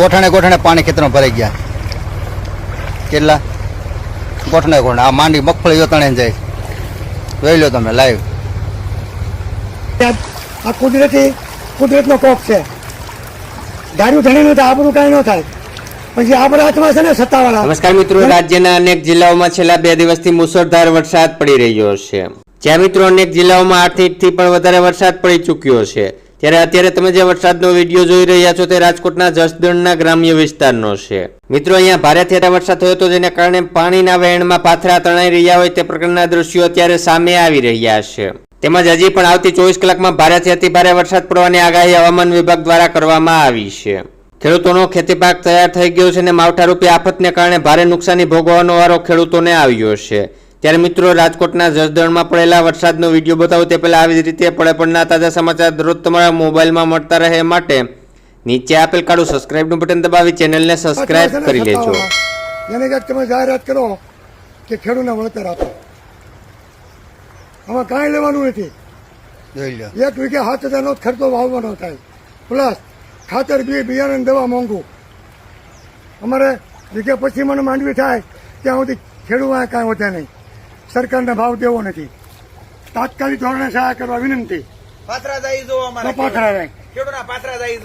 ગોઠણે ગોઠણે પાણી ખેતરમાં ભરાઈ ગયા. કેટલા? ગોઠણે ગોઠણે. આ માંડી મગફળી તણે જાય. જોઈ લો તમે લાઈવ આ કુદરતી કુદરતનો કોપ છે. ધાર્યું ધણી નું થાય આપણું કાંઈ ન થાય. પછી આપણા હાથમાં છે ને સત્તાવાળા. નમસ્કાર મિત્રો રાજ્યના અનેક જિલ્લાઓમાં છેલ્લા બે દિવસથી મુસળધાર વરસાદ પડી રહ્યો છે. જ્યાં મિત્રો અનેક જિલ્લાઓમાં આઠ ઇંચથી પણ વધારે વરસાદ પડી ચૂક્યો છે. ત્યારે અત્યારે તમે જે વરસાદનો વીડિયો જોઈ રહ્યા છો તે રાજકોટના જસદણના ગ્રામ્ય વિસ્તારનો છે. મિત્રો, અહીંયા ભારે થયેલા વરસાદ થયો હતો, જેને કારણે પાણીના વહેણમાં પાથરા તણાઈ રહ્યા હોય તે પ્રકારના દ્રશ્યો અત્યારે સામે આવી રહ્યા છે. તેમજ હજી પણ આવતી ચોવીસ કલાકમાં ભારેથી અતિભારે વરસાદ પડવાની આગાહી હવામાન વિભાગ દ્વારા કરવામાં આવી છે. ખેડૂતોનો ખેતી પાક તૈયાર થઈ ગયો છે અને માવઠારૂપી આફતને કારણે ભારે નુકસાની ભોગવવાનો વારો ખેડૂતોને આવ્યો છે. ત્યારે મિત્રો રાજકોટના જસદણમાં પડેલા વરસાદનો વીડિયો બતાવો તે પહેલાં આવી જ રીતે પડે પડના તાજા સમાચાર દરરોજ તમારા મોબાઈલમાં મળતા રહે એ માટે નીચે આપેલ કાળું સબસ્ક્રાઇબનું બટન દબાવી ચેનલને સબસ્ક્રાઇબ કરી લેજો. એને ક્યાંક તમે જાહેરાત કરો કે ખેડૂતને વળતર આપો. આમાં કાંઈ લેવાનું નથી. એક વીઘે સાત હજારનો જ ખર્ચો વાવવાનો થાય. પ્લસ ખાતર બી બિયારણ દવા મોંઘું. અમારે વીઘે પછી મને માંડવી થાય ત્યાં સુધી ખેડૂત કાંઈ વધે નહીં. સરકારને ભાવ દેવો નથી. તાત્કાલિક ધોરણે સહાય કરવા વિનંતી. પાત્રા જાય જો અમારે કપાખરા જાય ખેડૂતના પાત્રા જાય